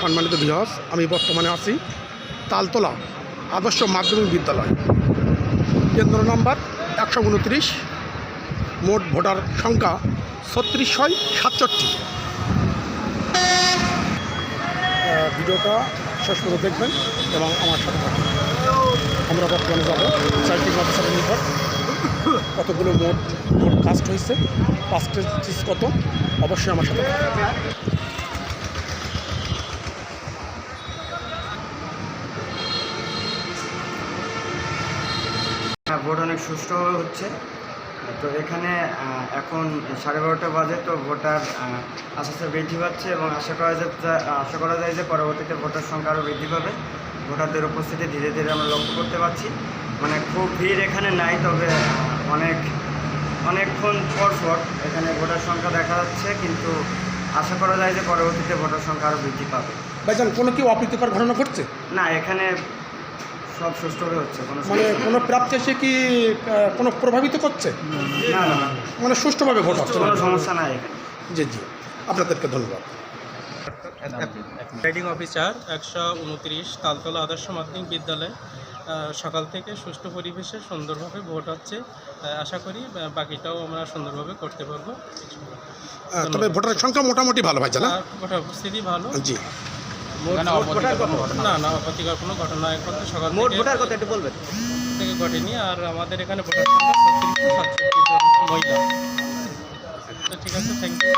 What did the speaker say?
সম্মানিত বিহাস আমি বর্তমানে আছি তালতলা আদর্শ মাধ্যমিক বিদ্যালয়। কেন্দ্র নম্বর একশো উনত্রিশ, মোট ভোটার সংখ্যা ছত্রিশশো সাতষট্টি। ভিডিওটা শেষ করে দেখবেন এবং আমার সাথে থাকবেন আমরা বর্তমানে যাব চারটি অফিসারের নিকট। কতগুলো মোট ভোট কাস্ট হয়েছে? পার্সেন্টেজ কত? অবশ্যই আমার সাথে ভোট অনেক সুষ্ঠুভাবে হচ্ছে। তো এখানে এখন সাড়ে বারোটা বাজে তো ভোটার আস্তে আস্তে বৃদ্ধি পাচ্ছে এবং আশা করা যায় আশা করা যায় যে পরবর্তীতে ভোটার সংখ্যা আরও বৃদ্ধি পাবে। ভোটারদের উপস্থিতি ধীরে ধীরে আমরা লক্ষ্য করতে পারছি। মানে খুব ভিড় এখানে নাই তবে অনেক অনেকক্ষণ পর পর এখানে ভোটার সংখ্যা দেখা যাচ্ছে কিন্তু আশা করা যায় যে পরবর্তীতে ভোটার সংখ্যা আরও বৃদ্ধি পাবে। ভাইজান কোনো কি অপ্রীতিকর ঘটনা ঘটছে? না এখানে সব সুষ্ঠুভাবে হচ্ছে কোনো মানে কোনো প্রাপ্তি এসে কি আহ, কোনো প্রভাবিত করছে? না না না। মানে সুষ্ঠুভাবে ভোট হচ্ছে? কোনো সমস্যা নাই এখানে। জি জি। আপনাদেরকে ধন্যবাদ। রাইডিং অফিসার একশো উনত্রিশ তালতলা আদর্শ মাধ্যমিক বিদ্যালয় আহ, সকাল থেকে সুষ্ঠু পরিবেশে সুন্দরভাবে ভোট হচ্ছে। আহ, আশা করি আহ, বাকিটাও আমরা সুন্দরভাবে করতে পারব। আহ, তবে ভোটার সংখ্যা মোটামুটি ভালো ভাই জানা আর ভোটার উপস্থিতি ভালো। জি। না না অপ্রতিকর কোনো ঘটনা এখন তো সকাল মোট ভোটার কত একটু বলবেন। থেকে ঘটেনি আর আমাদের এখানে ভোটার সংখ্যা সাতষট্টি মহিলা। তো ঠিক আছে থ্যাংক ইউ